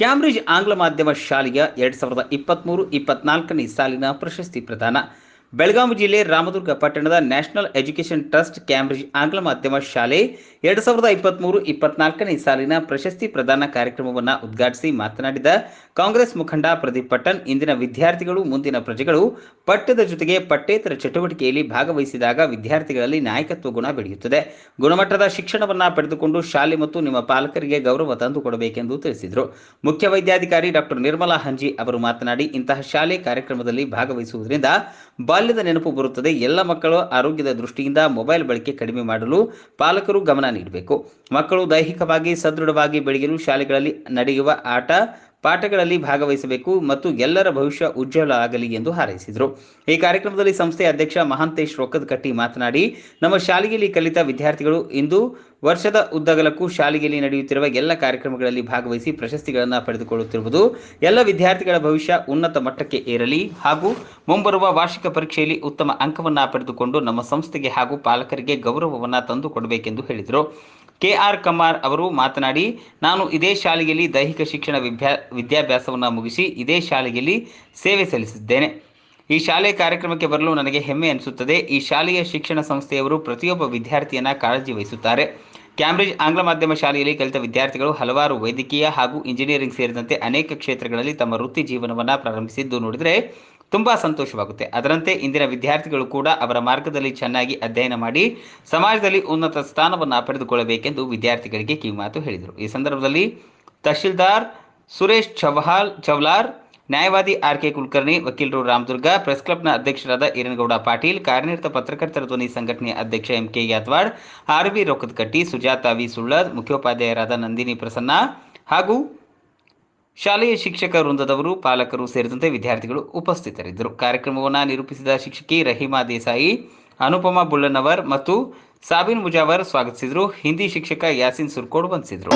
Cambridge ಆಂಗ್ಲ ಮಾಧ್ಯಮ ಶಾಲೆಯ ಎರಡು ಸಾವಿರದ ಇಪ್ಪತ್ತ್ಮೂರು ಇಪ್ಪತ್ನಾಲ್ಕನೇ ಸಾಲಿನ ಪ್ರಶಸ್ತಿ ಪ್ರದಾನ. ಬೆಳಗಾವಿ ಜಿಲ್ಲೆ ರಾಮದುರ್ಗ ಪಟ್ಟಣದ ನ್ಯಾಷನಲ್ ಎಜುಕೇಷನ್ ಟ್ರಸ್ಟ್ ಕ್ಯಾಂಬ್ರಿಡ್ಜ್ ಆಂಗ್ಲ ಮಾಧ್ಯಮ ಶಾಲೆ ಎರಡು ಸಾವಿರದ ಇಪ್ಪತ್ತ್ಮೂರು ಇಪ್ಪತ್ನಾಲ್ಕನೇ ಸಾಲಿನ ಪ್ರಶಸ್ತಿ ಪ್ರದಾನ ಕಾರ್ಯಕ್ರಮವನ್ನು ಉದ್ಘಾಟಿಸಿ ಮಾತನಾಡಿದ ಕಾಂಗ್ರೆಸ್ ಮುಖಂಡ ಪ್ರದೀಪ್ ಪಟ್ಟಣ್, ಇಂದಿನ ವಿದ್ಯಾರ್ಥಿಗಳು, ಮುಂದಿನ ಪ್ರಜೆಗಳು ಪಠ್ಯದ ಜೊತೆಗೆ ಪಠ್ಯೇತರ ಚಟುವಟಿಕೆಯಲ್ಲಿ ಭಾಗವಹಿಸಿದಾಗ ವಿದ್ಯಾರ್ಥಿಗಳಲ್ಲಿ ನಾಯಕತ್ವ ಗುಣ ಬೆಳೆಯುತ್ತದೆ. ಗುಣಮಟ್ಟದ ಶಿಕ್ಷಣವನ್ನು ಪಡೆದುಕೊಂಡು ಶಾಲೆ ಮತ್ತು ನಿಮ್ಮ ಪಾಲಕರಿಗೆ ಗೌರವ ತಂದುಕೊಡಬೇಕೆಂದು ತಿಳಿಸಿದರು. ಮುಖ್ಯ ವೈದ್ಯಾಧಿಕಾರಿ ಡಾಕ್ಟರ್ ನಿರ್ಮಲಾ ಹಂಜಿ ಅವರು ಮಾತನಾಡಿ, ಇಂತಹ ಶಾಲೆ ಕಾರ್ಯಕ್ರಮದಲ್ಲಿ ಭಾಗವಹಿಸುವುದರಿಂದ ಬಾಲ್ಯದ ನೆನಪು ಬರುತ್ತದೆ. ಎಲ್ಲ ಮಕ್ಕಳು ಆರೋಗ್ಯದ ದೃಷ್ಟಿಯಿಂದ ಮೊಬೈಲ್ ಬಳಕೆ ಕಡಿಮೆ ಮಾಡಲು ಪಾಲಕರು ಗಮನ ನೀಡಬೇಕು. ಮಕ್ಕಳು ದೈಹಿಕವಾಗಿ ಸದೃಢವಾಗಿ ಬೆಳೆಯಲು ಶಾಲೆಗಳಲ್ಲಿ ನಡೆಯುವ ಆಟ ಪಾಠಗಳಲ್ಲಿ ಭಾಗವಹಿಸಬೇಕು ಮತ್ತು ಎಲ್ಲರ ಭವಿಷ್ಯ ಉಜ್ವಲ ಆಗಲಿ ಎಂದು ಹಾರೈಸಿದರು. ಈ ಕಾರ್ಯಕ್ರಮದಲ್ಲಿ ಸಂಸ್ಥೆಯ ಅಧ್ಯಕ್ಷ ಮಹಾಂತೇಶ್ ರೊಕ್ಕದಕಟ್ಟಿ ಮಾತನಾಡಿ, ನಮ್ಮ ಶಾಲೆಯಲ್ಲಿ ಕಲಿತ ವಿದ್ಯಾರ್ಥಿಗಳು ಇಂದು ವರ್ಷದ ಉದ್ದಗಲಕ್ಕೂ ಶಾಲೆಯಲ್ಲಿ ನಡೆಯುತ್ತಿರುವ ಎಲ್ಲ ಕಾರ್ಯಕ್ರಮಗಳಲ್ಲಿ ಭಾಗವಹಿಸಿ ಪ್ರಶಸ್ತಿಗಳನ್ನು ಪಡೆದುಕೊಳ್ಳುತ್ತಿರುವುದು ಎಲ್ಲ ವಿದ್ಯಾರ್ಥಿಗಳ ಭವಿಷ್ಯ ಉನ್ನತ ಮಟ್ಟಕ್ಕೆ ಏರಲಿ ಹಾಗೂ ಮುಂಬರುವ ವಾರ್ಷಿಕ ಪರೀಕ್ಷೆಯಲ್ಲಿ ಉತ್ತಮ ಅಂಕವನ್ನು ಪಡೆದುಕೊಂಡು ನಮ್ಮ ಸಂಸ್ಥೆಗೆ ಹಾಗೂ ಪಾಲಕರಿಗೆ ಗೌರವವನ್ನು ತಂದುಕೊಡಬೇಕೆಂದು ಹೇಳಿದರು. ಕೆಆರ್ ಕಮಾರ್ ಅವರು ಮಾತನಾಡಿ, ನಾನು ಇದೇ ಶಾಲೆಯಲ್ಲಿ ದೈಹಿಕ ಶಿಕ್ಷಣ ವಿದ್ಯಾ, ವಿದ್ಯಾಭ್ಯಾಸವನ್ನು ಮುಗಿಸಿ ಇದೇ ಶಾಲೆಯಲ್ಲಿ ಸೇವೆ ಸಲ್ಲಿಸಿದ್ದೇನೆ. ಈ ಶಾಲೆ ಕಾರ್ಯಕ್ರಮಕ್ಕೆ ಬರಲು ನನಗೆ ಹೆಮ್ಮೆ ಅನಿಸುತ್ತದೆ. ಈ ಶಾಲೆಯ ಶಿಕ್ಷಣ ಸಂಸ್ಥೆಯವರು ಪ್ರತಿಯೊಬ್ಬ ವಿದ್ಯಾರ್ಥಿಯನ್ನ ಕಾಳಜಿ ವಹಿಸುತ್ತಾರೆ. ಕ್ಯಾಂಬ್ರಿಡ್ಜ್ ಆಂಗ್ಲ ಮಾಧ್ಯಮ ಶಾಲೆಯಲ್ಲಿ ಕಲಿತ ವಿದ್ಯಾರ್ಥಿಗಳು ಹಲವಾರು ವೈದ್ಯಕೀಯ ಹಾಗೂ ಇಂಜಿನಿಯರಿಂಗ್ ಸೇರಿದಂತೆ ಅನೇಕ ಕ್ಷೇತ್ರಗಳಲ್ಲಿ ತಮ್ಮ ವೃತ್ತಿ ಜೀವನವನ್ನು ಪ್ರಾರಂಭಿಸಿದ್ದು ನೋಡಿದರೆ ತುಂಬಾ ಸಂತೋಷವಾಗುತ್ತೆ. ಅದರಂತೆ ಇಂದಿನ ವಿದ್ಯಾರ್ಥಿಗಳು ಕೂಡ ಅವರ ಮಾರ್ಗದಲ್ಲಿ ಚೆನ್ನಾಗಿ ಅಧ್ಯಯನ ಮಾಡಿ ಸಮಾಜದಲ್ಲಿ ಉನ್ನತ ಸ್ಥಾನವನ್ನು ಪಡೆದುಕೊಳ್ಳಬೇಕೆಂದು ವಿದ್ಯಾರ್ಥಿಗಳಿಗೆ ಕಿವಿಮಾತು ಹೇಳಿದರು. ಈ ಸಂದರ್ಭದಲ್ಲಿ ತಹಶೀಲ್ದಾರ್ ಸುರೇಶ್ ಚೌಹಾಲ್ ಚವ್ಲಾರ್, ನ್ಯಾಯವಾದಿ ಆರ್ ಕೆ ಕುಲಕರ್ಣಿ, ವಕೀಲರು ರಾಮದುರ್ಗ, ಪ್ರೆಸ್ ಕ್ಲಬ್ನ ಅಧ್ಯಕ್ಷರಾದ ಈರನಗೌಡ ಪಾಟೀಲ್, ಕಾರ್ಯನಿರತ ಪತ್ರಕರ್ತರ ಧ್ವನಿ ಸಂಘಟನೆಯ ಅಧ್ಯಕ್ಷ M K Yatwad R V Rokkadakatti Sujata V Sullad, ಮುಖ್ಯೋಪಾಧ್ಯಾಯರಾದ Nandini Prasanna ಹಾಗೂ ಶಾಲೆಯ ಶಿಕ್ಷಕ ವೃಂದದವರು, ಪಾಲಕರು ಸೇರಿದಂತೆ ವಿದ್ಯಾರ್ಥಿಗಳು ಉಪಸ್ಥಿತರಿದ್ದರು. ಕಾರ್ಯಕ್ರಮವನ್ನು ನಿರೂಪಿಸಿದ ಶಿಕ್ಷಕಿ ರಹೀಮಾ ದೇಸಾಯಿ, ಅನುಪಮಾ ಬುಳ್ಳನವರ್ ಮತ್ತು ಸಾಬಿನ್ ಮುಜಾವರ್ ಸ್ವಾಗತಿಸಿದರು. ಹಿಂದಿ ಶಿಕ್ಷಕ ಯಾಸಿನ್ ಸುರ್ಕೋಡ್ ವಂದಿಸಿದರು.